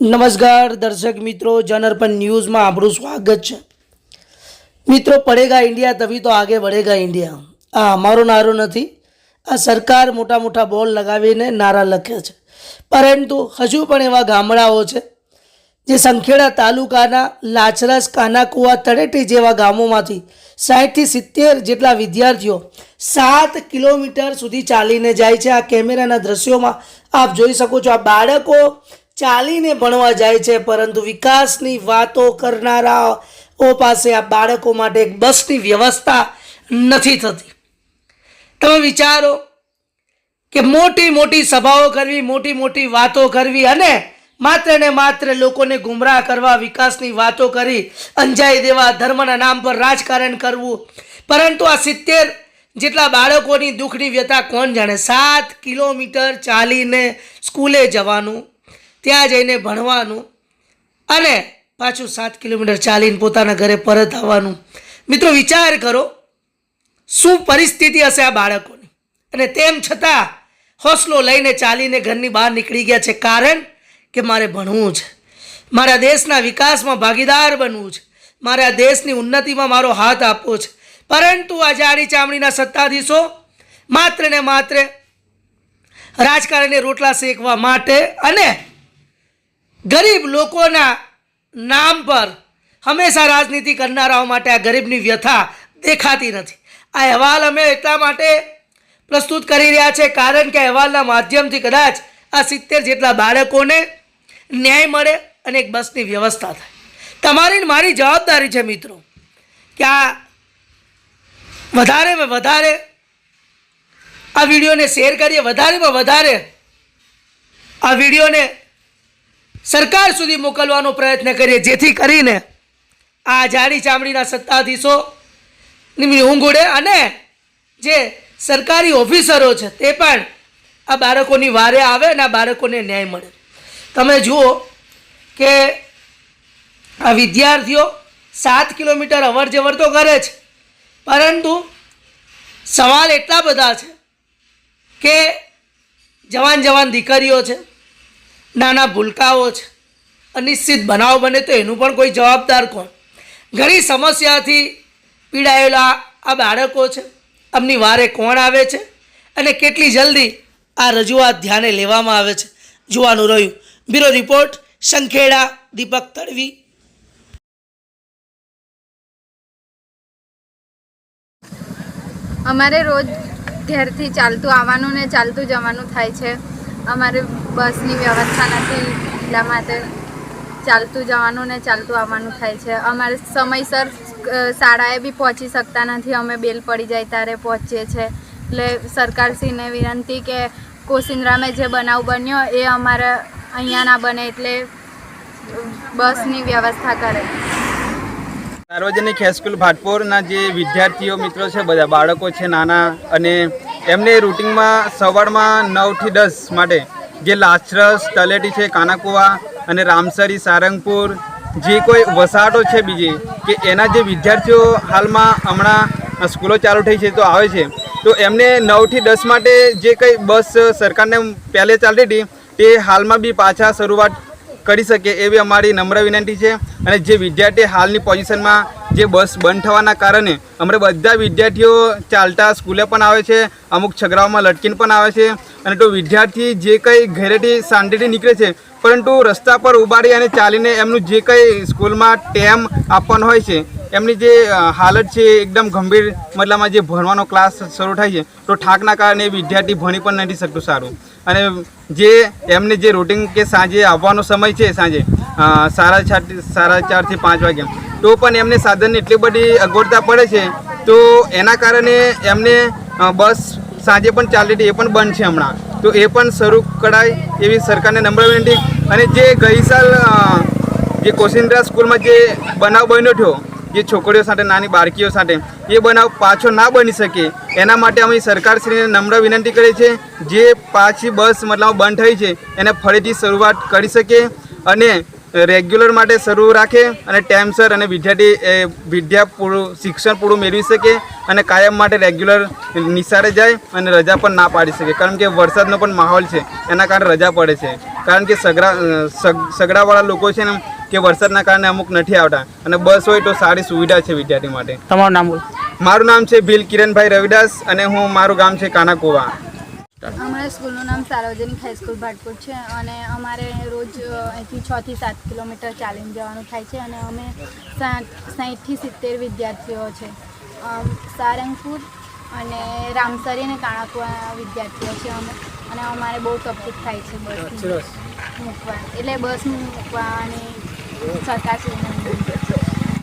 નમસ્કાર દર્શક મિત્રો જનઅર્પણ ન્યૂઝમાં આપણું સ્વાગત છે. મિત્રો, પડેગા ઇન્ડિયા તभी તો આગે વધેગા ઇન્ડિયા. આ અમારો નારો નથી. આ સરકાર મોટા મોટા બોલ લગાવીને નારા લખે છે. પરંતુ હજુ પણ એવા ગામડાઓ છે, જે સંખેડા તાલુકાના લાચરસ કાનાકુવા તળેટી જેવા ગામોમાંથી સાહીઠથી સિત્તેર જેટલા વિદ્યાર્થીઓ સાત કિલોમીટર સુધી ચાલીને જાય છે. આ કેમેરાના દ્રશ્યોમાં આપ જોઈ શકો છો, આ બાળકો ચાલીને ભણવા જાય છે, પરંતુ વિકાસની વાતો કરનારાઓ પાસે આ બાળકો માટે એક બસની વ્યવસ્થા નથી થતી. તમે વિચારો કે મોટી મોટી સભાઓ કરવી, મોટી મોટી વાતો કરવી અને માત્ર ને માત્ર લોકોને ગુમરાહ કરવા વિકાસની વાતો કરી, અંજાઈ દેવા, ધર્મના નામ પર રાજકારણ કરવું. પરંતુ આ સિત્તેર જેટલા બાળકોની દુઃખની વ્યથા કોણ જાણે? સાત કિલોમીટર ચાલીને સ્કૂલે જવાનું. ત્યાં જઈને ભણવાનું અને પાછું સાત કિલોમીટર ચાલીને પોતાના ઘરે પરત આવવાનું. મિત્રો, વિચાર કરો, શું પરિસ્થિતિ હશે આ બાળકોની? અને તેમ છતાં હોસલો લઈને ચાલીને ઘરની બહાર નીકળી ગયા છે કારણ કે મારે ભણવું છે. મારા દેશના વિકાસમાં ભાગીદાર બનવું છે. મારે આ દેશની ઉન્નતિમાં મારો હાથ આપવો છે. પરંતુ આ જાડી ચામડીના સત્તાધીશો માત્ર ને માત્ર રાજકારણને રોટલા શેકવા માટે અને ગરીબ લોકોના નામ પર હંમેશા રાજનીતિ કરનારાઓ માટે આ ગરીબની વ્યથા દેખાતી નથી. આ અહેવાલ અમે એટલા માટે પ્રસ્તુત કરી રહ્યા છે કારણ કે અહેવાલના માધ્યમથી કદાચ આ સિત્તેર જેટલા બાળકોને ન્યાય મળે અને એક બસની વ્યવસ્થા થાય. તમારી મારી જવાબદારી છે મિત્રો કે આ વધારેમાં વધારે આ વિડીયોને શેર કરીએ, વધારેમાં વધારે આ વિડીયોને સરકાર સુધી મોકલવાનો પ્રયત્ન કરીએ, જેથી કરીને આ જાડી ચામડીના સત્તાધીશો ઊંઘ ઉડે અને જે સરકારી ઓફિસરો છે તે પણ આ બાળકોની વારે આવે અને આ બાળકોને ન્યાય મળે. તમે જુઓ કે આ વિદ્યાર્થીઓ સાત કિલોમીટર અવર જવર તો કરે છે, પરંતુ સવાલ એટલા બધા છે કે જવાન જવાન દીકરીઓ છે નાના ભૂલકાઓ છે. અનિશ્ચિત બનાવ બને તો એનું પણ કોઈ જવાબદાર કોણ? ઘણી સમસ્યાથી પીડાયેલા આ બાળકો છે. આમની વારે કોણ આવે છે? અને કેટલી જલ્દી આ રજૂઆત ધ્યાને લેવામાં આવે છે? જોવાનું રહ્યું. Bureau report Sankheda Deepak Tadvi. અમારે રોજ ઘેરથી ચાલતું, આવવાનું ને ચાલતું જવાનું થાય છે. અમારે બસની વ્યવસ્થા નથી, એટલા માટે ચાલતું જવાનું ને ચાલતું આવવાનું થાય છે. અમારે સમયસર શાળાએ બી પહોંચી શકતા નથી, અમે બેલ પડી જાય ત્યારે પહોંચીએ છીએ. એટલે સરકારશ્રીને વિનંતી કે કોસિન્દ્રામે જે બનાવ બન્યો એ અમારે અહીંયા ના બને એટલે બસની વ્યવસ્થા કરે. સાર્વજનિક હાઈસ્કૂલ ભાટપોરના જે વિદ્યાર્થીઓ મિત્રો છે, બધા બાળકો છે, નાના અને એમને રૂટિનમાં સવારમાં નવથી દસ માટે જે લાછરસ તલેટી છે, કાનાકુવા અને રામસરી, સારંગપુર, જે કોઈ વસાહતો છે બીજી, કે એના જે વિદ્યાર્થીઓ હાલમાં હમણાં સ્કૂલો ચાલુ થઈ છે, તો આવે છે, તો એમને નવથી દસ માટે જે કંઈ બસ સરકારને પહેલે ચાલતી હતી, તે હાલમાં બી પાછા શરૂઆત કરી શકે એવી અમારી નમ્ર વિનંતી છે. અને જે વિદ્યાર્થી હાલની પોઝિશનમાં જે બસ બંધ થવાના કારણે અમારે બધા વિદ્યાર્થીઓ ચાલતા સ્કૂલે પણ આવે છે, અમુક છગરાઓમાં લટકીને પણ આવે છે અને તો વિદ્યાર્થી જે કંઈ ઘરેથી શાંતિથી નીકળે છે, પરંતુ રસ્તા પર ઊભા અને ચાલીને એમનું જે કંઈ સ્કૂલમાં ટેમ આપવાનો હોય છે, એમની જે હાલત છે એકદમ ગંભીર મતલબમાં જે ભણવાનો ક્લાસ શરૂ થાય છે, તો થાકના કારણે વિદ્યાર્થી ભણી પણ નથી શકતું સારું. અને જે એમને જે રૂટિન કે સાંજે આવવાનો સમય છે સાંજે સાડા ચાર સાડા ચારથી પાંચ વાગ્યા તો પણ એમને સાધનની એટલી બધી અગવડતા પડે છે, તો એના કારણે એમને બસ સાંજે પણ ચાલતી હતી એ પણ બંધ છે હમણાં. તો એ પણ શરૂ કરાય એવી સરકારને નમ્ર વિનંતી. અને જે ગઈ સાલ જે કોશિંદ્રા સ્કૂલમાં જે બનાવ બન્યો થયો, જે છોકરીઓ સાથે, નાની બાળકીઓ સાથે, એ બનાવ પાછો ના બની શકે, એના માટે અમે સરકારશ્રીને નમ્ર વિનંતી કરીએ છીએ. જે પાછી બસ મતલબ બંધ થઈ છે, એને ફરીથી શરૂઆત કરી શકે અને રેગ્યુલર માટે શરૂ રાખે અને ટાઈમસર અને વિદ્યાર્થી વિદ્યા પૂરું શિક્ષણ પૂરું મેળવી શકે અને કાયમ માટે રેગ્યુલર નિશાળે જાય અને રજા પણ ના પાડી શકે. કારણ કે વરસાદનો પણ માહોલ છે એના કારણે રજા પડે છે. કારણ કે સગડા સગ- સગડાવાળા લોકો છે ને કે વરસાદના કારણે અમુક નથી આવતા અને બસ હોય તો સારી સુવિધા છે વિદ્યાર્થી માટે. તમારું નામ મારું નામ છે ભીલ કિરણભાઈ રવિદાસ અને હું મારું ગામ છે કાનાકોવા. અમારા સ્કૂલનું નામ સાર્વજનિક હાઈસ્કૂલ ભાટપુર છે અને અમારે રોજ અહીંથી છ થી સાત કિલોમીટર ચાલીને જવાનું થાય છે અને અમે સાઠ સાઠથી સિત્તેર વિદ્યાર્થીઓ છે. સારંગપુર અને રામસરી અને કાણાકુવા વિદ્યાર્થીઓ છે અમે. અને અમારે બહુ તકલીફ થાય છે બસ. મૂકવા. એટલે બસ મૂકવાની સરકાર શ્રીને